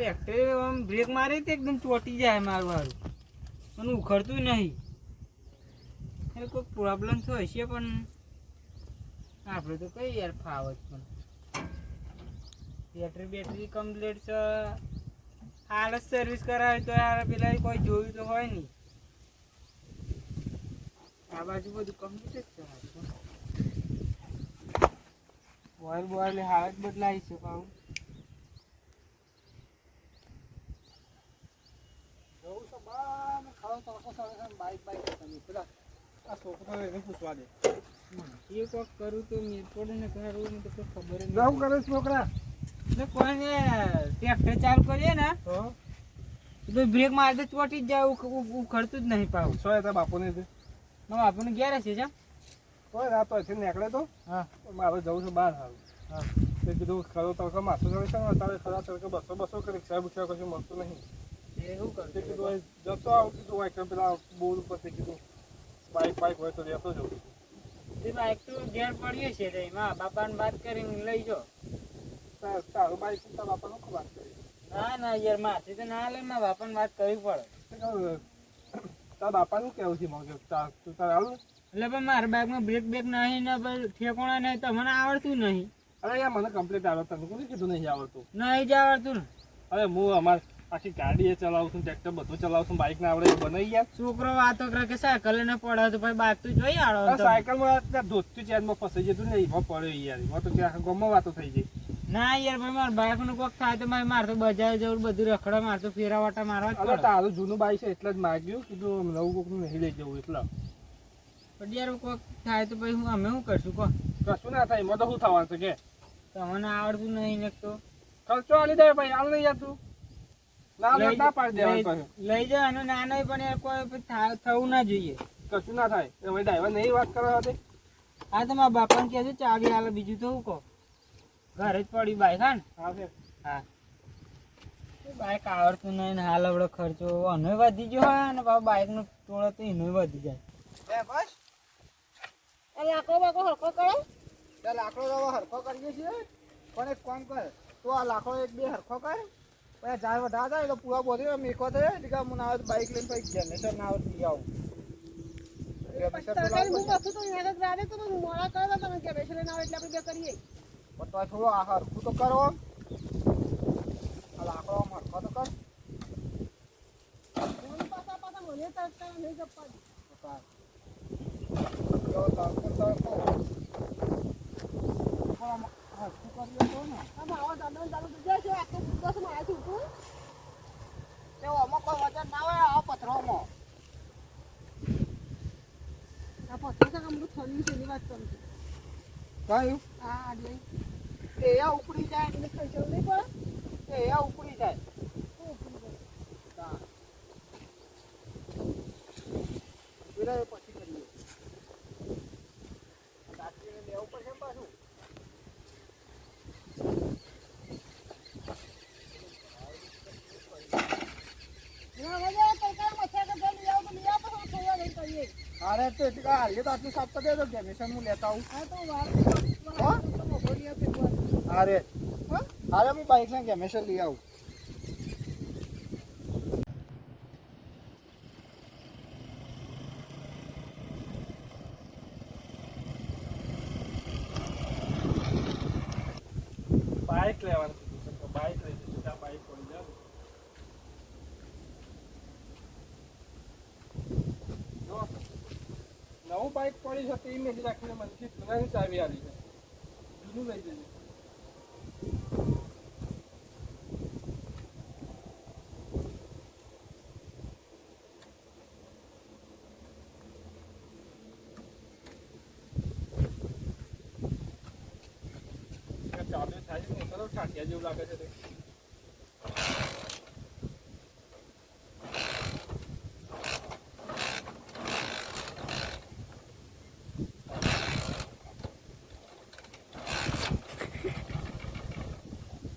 Tractor આમ break મારે તો એકદમ ચોટી જાય મારું હારું. અને ઉખડતું નહીં. એ કોઈ પ્રોબ્લેમ તો હશે પણ આપણે તો કઈ યાર ફાવ જ પણ. બેટરી બેટરી કમ્પ્લીટ છે. હાલ જ સર્વિસ કરાવે તો યાર પેલા કોઈ જોયું તો હોય નહીં. આ બાજુ બધું કમ્પ્લીટ જ છે ઓઇલ બોઇલ હાલ જ બદલાય છે પાછું જવું છે બા ને ખાવા તડકો સારે છે ને બાઈક બાઈક તમે પેલા આ છોકરો એને પૂછવા દે એ કોક કરું તો મેં પડે ને કરું ને તો કોઈ ખબર જ જવું નહીં કરે છે છોકરા એટલે કોઈને ટ્રેક્ટર ચાલુ કરીએ ને તો બ્રેક મારે તો ચોટી જ જાય ઉખ- ઉખ- ઉખડતું જ નહીં પાવું સો હતા બાપુને છે? મારા આપણને ઘેર છે કોઈ રાત તો નીકળે તો? હા. મારે જવું છે બહાર સારું હા. તે કીધું ખરો તડકો માથું ચડે છે ને અત્યારે ખરા તડકે બસો બસો કરી રિક્ષા બિક્ષા કશું મળતું નહીં. તે કીધું કરતું જતો આવું કીધું હોય પેલા બોર્ડ ઉપર તે કીધું હોય તો લેતો જવું તે બાઈક તો ઘેર પડીએ છે તો એમાં બાપાને વાત કરીને લઈ જો તાર- બાપાનું વાત કરી? ના ના યાર માથે તો ના લે મારા બાપાને વાત કરવી પડે. તે તારા બાપાનું કેવું છે મગજ તું તારે આવું એટલે પણ મારા બાઇકમાં બ્રેક બ્રેક નહીં ને ઠેકોણા નહીં તો મને આવડતું નહીં. અરે યાર મને કમ્પ્લીટ આવડતું તને કોને કીધું નહીં આવડતું? નહીં જ આવડતું ને. અરે હું અમાર આખી ગાડી એ ચલાવું છું ટ્રેક્ટર બધું ચલાવું છું બાઇક ના આવડે બનાવી યાર છોકરો વાતો કરે કે સાયકલ ને પડે તો ભાઈ બાઇક તો જોઈ આ સાયકલમાં ધોતું ચેનમાં ફસાઈ જતું ને એમાં પડ્યો યાર. એમાં તો ત્યાં ગમો વાતો થઈ ગઈ. ના યાર ભાઈ મારા બાઇકનું કોક થાય તો મારે મારે તો બજાર જવું બધું રખડા મારે તો ફેરા વાટા મારવા અરે તારું જૂનું બાઈક છે એટલે જ માગ્યું કીધું નવું કોક નહીં લઈ જવું એટલે. પણ યાર કોક થાય તો પછી હું અમે શું કરશું કો? કશું ના થાય એમાં તો શું થવાનું છે કે? તમને આવડતું નહીં ને તો. ખર્ચો આલી દે ભાઈ હાલ નહીં યાર તું. ના લે લઈ- ના એનો નાનો પણ યાર કોઈ થવું ના જોઈએ. કશું ના થાય. એ ભાઈ ડ્રાઈવર નહીં વાત કરવા હતી હા તો મારા બાપાને કહેજો ચાવી હાલે બીજું તો કહો? ઘરે જ પડી બાઈક હા ને? હા બાઈક આવડતું નહીં ને હાલ આપડે ખર્ચો. અનો વધી ગયો હોય અને બાપા બાઈક નો ટોળો તો એનો વધી જાય. બસ. લાકડો બાકડો હરખો કરો? લાકડો હરખો કરીએ છીએ. પણ એક કામ કર તો આ લાકડો એક બે હરખો કર. પછી જાય વધા જાય તો પૂરા બોધી મેકો થાય એટલે મને આવે બાઈક લઈને પછી જનરેટર ના આવે લઈ આવું થોડું હરખું તો કરો લાકડો હરખો તો કર તડકો તડકો. ઉપડી જાય ઉપડી જાય ઉપડી જાય? હા. પેલા એ પછી કરીએ કાચીને લેવું પડશે ને પાછું ના, હવે તરકારી મસાલા જો લઈ આવો તો લઈ આવો તો થોડા લઈને કરીએ અરે તો એટલે કે હાલીએ તો આટલું સાફ કરી દેજો ગેમેશન હું લેતા આવું હા તો વાર હો? તો મોકો લઈ આપે એક વાર. અરે હા? અરે હું બાઈક ને ગેમેશન લઈ આવું બાઈક લેવાનું કીધું છે. બાઈક લઈ જઈશું ત્યાં બાઈક પડી જાય ને. જો, નવું બાઇક પડી છે, તે મેલી રાખીને મનથી જૂનાની ચાવી આવી છે. જૂનું લઈ જજે. ચાલુ થાય છે તો ટાંટિયા જેવું લાગે છે તે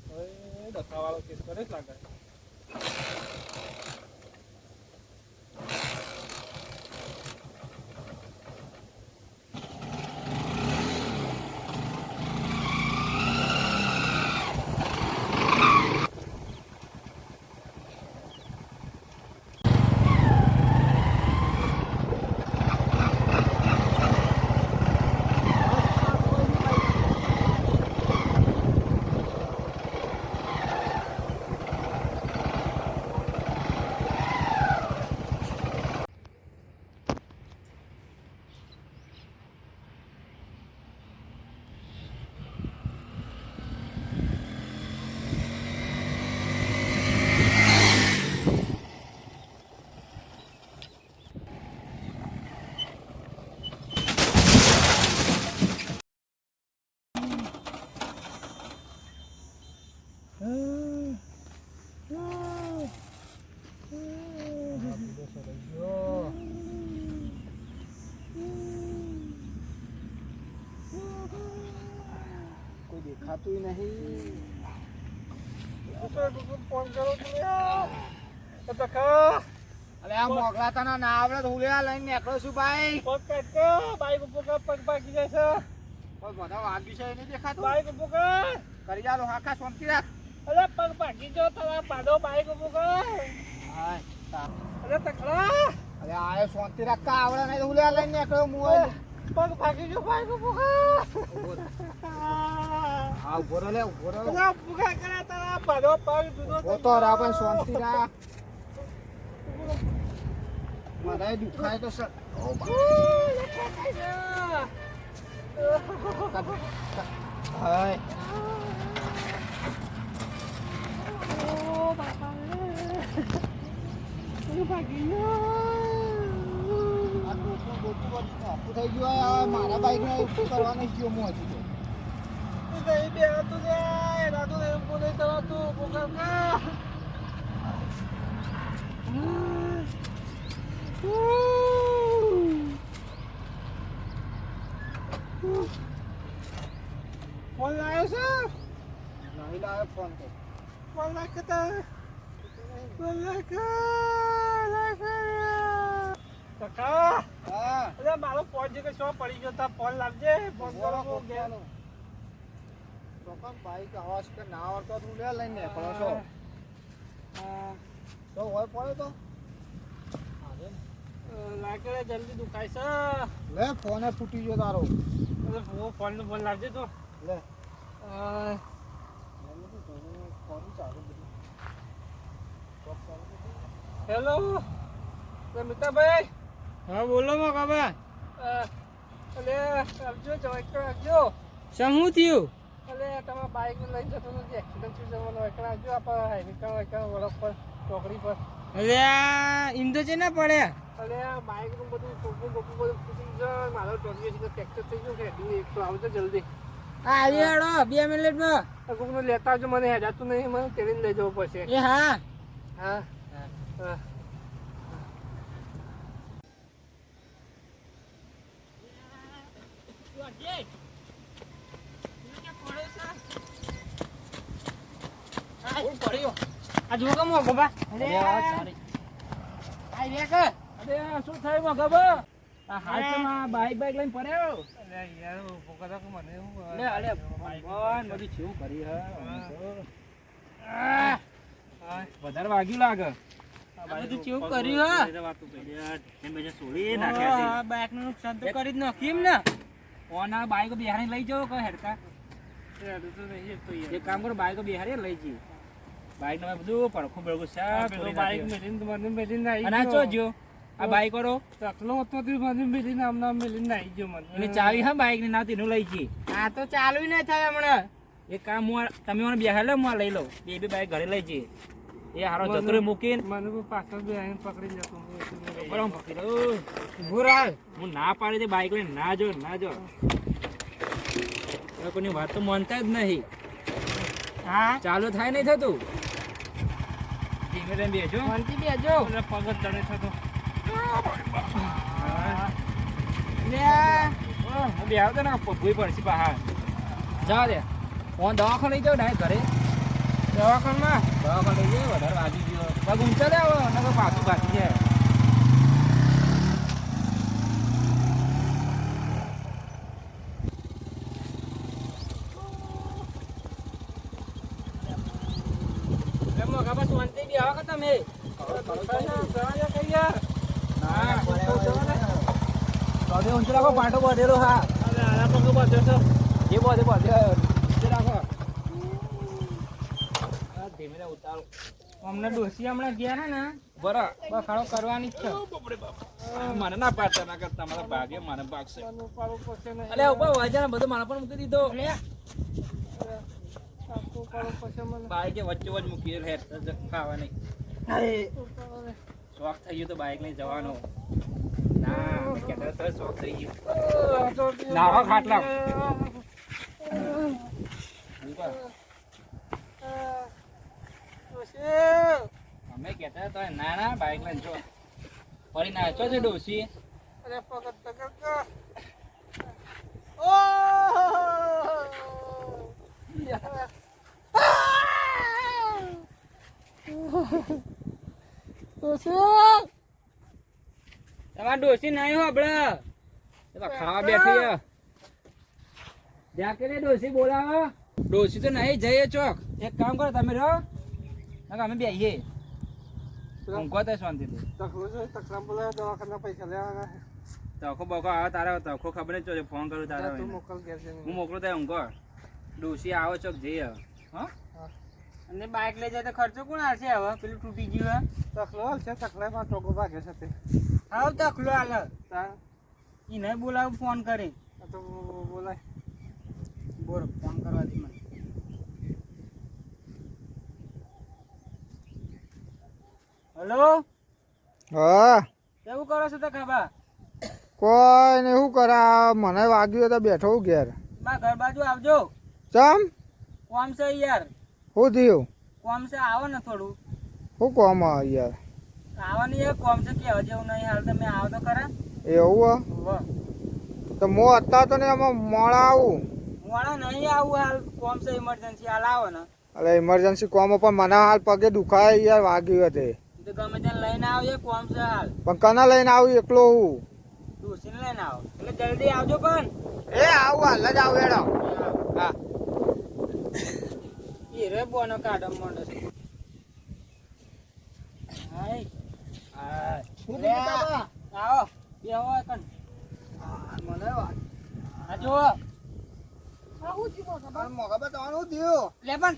હવે દસાવાળો કેસ કરે જ લાગે આવતું નહીં. ફોન કરો તમે અલે આ મોગલા તને ના આવડે તો હું લઈને નીકળો છું ભાઈ. પગ કાઢ બાઈક ઉપર પગ ભાગી જાય છે. કોઈ બધા વાગ્યું છે એ નહીં દેખાતું. બાઈક ઉપર કર. જાલો હાકા શાંતિ રાખ. અરે પગ ભાગી ગયો તારા પાડો બાઈક ઉપર. અરે તકડા. અરે આ શાંતિ રાખ આવડે નહીં હું લઈને નીકળ્યો હું પગ ભાગી જો બાઈક ઉપર કર. હા ઊભો રહો લે ઊભો રહો અરે ભૂખા કરે તારા પાડો પગ જુદો ઊભો તો રા ભાઈ શાંતિ રાખ મને દુખાય તો સર ઓ બા- હાય આ ડોકું ડોકું બધું મોકું થઈ ગયું હોય. હવે મારા બાઈક ને ઉપર કરવાનો જ ગયો હું હજી તો ફોન લાવ્યો છે નહીં લાવે ફોન તો ફોન લાગતા ફોન કાકા હા. અરે મારો ફોન છે કે શું પડી ગયો? તા ફોન લાવજે ફોન કરો બોલો, ચોક્કસ બાઈક આવાજ કે ના આવડતો તું લે લઈને નીકળો છો હા. તો હોય પડે તો. રે, જલ્દી દુખાય છે. લે ફોને ફૂટી ગયો તારો. ફોન નો ફોન લાવજે તો. લે. હેલો મિતાભાઈ. હા બોલો માં અ, અલે આવજો જવાઈ આવજો. શું થયું? અલે તમે બાઇક લઈને જતો નથી એક્સિડન્ટ થઈ જવાનો એકલા આવજો આપણે હાઈવે પર એકલા વળક પર ચોકડી પર. એટલે તો છે ને પડ્યા અલે આ બાઈકનું બધું ટોપું ટોપું બધું ફૂટી ગયું મારો ટોપી છે ફ્રેક્ચર થઈ ગયું કે એક તો આવજો જલ્દી. આ હેડો બે મિનિટમાં કોકનું લેતા આવજો. મને હેડાતું નહીં. મને તેડીને લઈ જવું પડશે. એ હા. હા. હા. આ જો કે મોગો બા અરે અરે. આ રે કે. અરે શું થાયમાં ખબર? આ હાથમાં બાઈક બાઈક લઈને પડ્યો અરે યાર ઊભો કરો મને એવું લે અલે ભગવાન બધું કેવું કરી હે? વધારે વાગ્યું લાગે. આ બધું કેવું કર્યું હે? આ બાઈકનું નુકસાન તો કરી જ નાખ્યું એમ ને. ઓના બાઈક બિહારી લઈ જાઓ કઈ હેડકા. એક કામ કરો બાઈક બિહારી લઈ જઈએ. બાઈક નો બધું પડખું બળખું સાફ કરી બાઈક મેલીને મને મેલીને આવી અને આ જો આ બાઈક વાળો? તકલો હતો તે મને મેલીને આમ નામ મેલીને આવી ગયો મને. એની ચાવી હા બાઈકની ના તેનું લઈ જઈએ. આ તો ચાલુ ન થાય હમણાં. એક કામ હું તમે મને બિહાર લો હું લઈ લઉં. બે બે બાઈક ઘરે લઈ જઈએ. એ હારો જતરો મૂકીને. મને પાછળ બે આઈને પકડી જતો બરાબર પકડી. ઊભો હું ના પાડી દે બાઈક લઈને ના જો ના જો. કોઈની વાત તો માનતા જ નહીં. હા. ચાલુ થાય નહીં થતું. ધીમે ધીમે બેસજો શાંતિ મને પગ જ દડે થતો બે આવતો ને ભૂઈ પડશે બહાર. જા દે હું દવાખાને લઈ જાઉં ડાયરેક્ટ ઘરે. દવાખાનમાં? દવાખાને લઈ વધારે વાગી ગયો. પગ ઊંચા લે આવો પાછું બાકી જાય શાંતિ બી આવો કે તમે? ઊંચો રાખો પાટો બધેલો હા એ બધે બધે ઊંચો રાખો ધીમે ઉતારો અમને ડોસી હમણાં ગયા ને બરો. બખાડો કરવાની જ છે. મને ના પાડતા ના કરતા મારા ભાગે મને ભાગશે અલ્યા ઊભા વાજા બધું મારા પણ મૂકી દીધો. બાઈકે વચ્ચે વચ્ચે મૂકી હેર ખાવા નહીં શોખ થઈ ગયો તો બાઈક લઈ જવાનો. ના મેં તો શોખ થઈ ગયો. નાવા ખાટલા અમે કેતા તો ના ના બાઈક લઈને જો. ફરી નાચો છે ડોસી ડોશી તમારે ડોસી નહીં હોબળે ખાવા બેઠી હે. જ્યાં કે ડોસી બોલાવો? ડોસી તો નહીં જઈએ ચોક. એક કામ કરો તમે રહો. નકર અમે બેહીએ. ઊંઘો તો શાંતિથી. તકલું છે તકલામ બોલાવે દવાખાના પૈસા લેવાના તખો બખો આવે તારા તખો ખબર નહીં ચોજે ફોન કરું તારા. હું મોકલું ત્યાં ઊંઘો. ડોસી આવો ચોક જઈએ. હા? અને બાઇક લઈ જાય તો ખર્ચો કોણ આવશે હવે? પેલું તૂટી ગયું તકલો હાલ છે તકલામાં ટોકો ભાગે છે તે. હા તકલો હાલ. તા ઈ નહીં બોલાવ ફોન કરી. તો બોલાય. બોલો ફોન કરવા દે મને. હેલો? હા. કેવું કરો છો તો ખાબા કોઈ ને શું કરે? મને વાગ્યું તો બેઠો હું ઘેર. બા ઘર બાજુ આવજો. ચમ? કોમ છે યાર? શું થયું? કોમ છે આવો ને થોડું. શું કોમ આ યાર? આવવાની યાર કોમ છે કે હજે હું નહીં હાલ તમે આવો તો ખરા. એવું હા તો મો અત્તા તો ને એમાં મોડા આવું. મોડા નહીં આવું હાલ કોમ છે ઇમરજન્સી હાલ આવો ને. એટલે ઇમરજન્સી કોમ પણ મને હાલ પગે દુખાય યાર વાગ્યું હતી તો. ગમે ત્યાં લઈને આવજે કોમ છે હાલ. પણ કના લઈને આવું એકલો હું? દોશીને લઈને આવો. એટલે જલ્દી આવજો પણ. એ આવું હાલ જ આવું એડો હા. એ રે બોનો કાઢો મોંડો છે. હાય. હાય. લે, કીધું કાકા? આવો. બેહો કન મને આ આ મોગા લે પણ.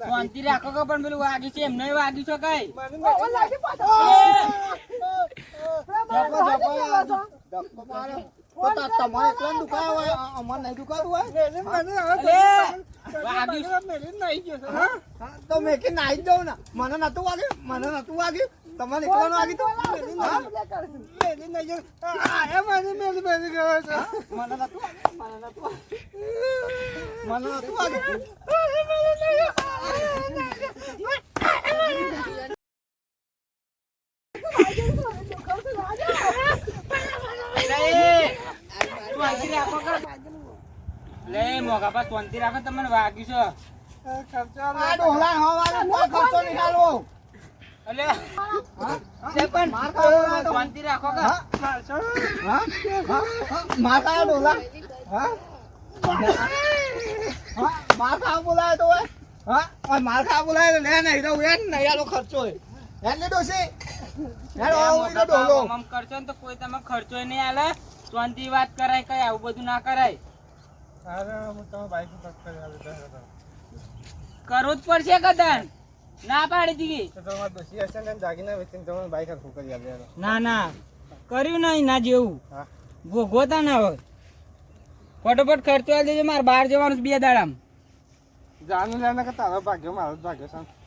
શાંતિ રાખો કે પણ પેલું વાગ્યું છે? એમને વાગ્યું છે કઈ? ધક્કો ધક્કો તમારે એકલાને દુખાયો હોય? અમારે નહીં દુખાતું હોય? તો મેં કે નાઈ દઉં ને. મને નતું વાગ્યું મને નતું વાગ્યું. તમારે એકલાને વાગ્યું તું? મને નતું મને નતું વાગ્યું મને નતું વાગ્યું શાંતિ રાખો કે લે મોગા પર શાંતિ રાખો તમને વાગ્યું છે. આ ખર્ચો આ ડોહલા હવારે કોઈ ખર્ચો નહીં હાલવો. શાંતિ રાખો? માર ખાવા? માર ખાવા તો હા? માર ખાવા તો લે નહીં તો નહીં આલો ખર્ચો હેડ કરશો ને તો કોઈ તમે ખર્ચો નહીં આલે. શાંતિ વાત કરાય કઈ આવું બધું ના કરાય. કરવું જ પડશે કદાચ ના પાડી દીધી. તો તમારે દોશી હશે ને ના ના. કર્યું નહીં ના જેવું. ભોગવતા ના હોય. ફટોફટ ખર્ચો આવી દેજો મારે બહાર જવાનું બે દાડામાં. જાનું લેને કે તારો ભાગ્યો મારો ભાગ્યો છે.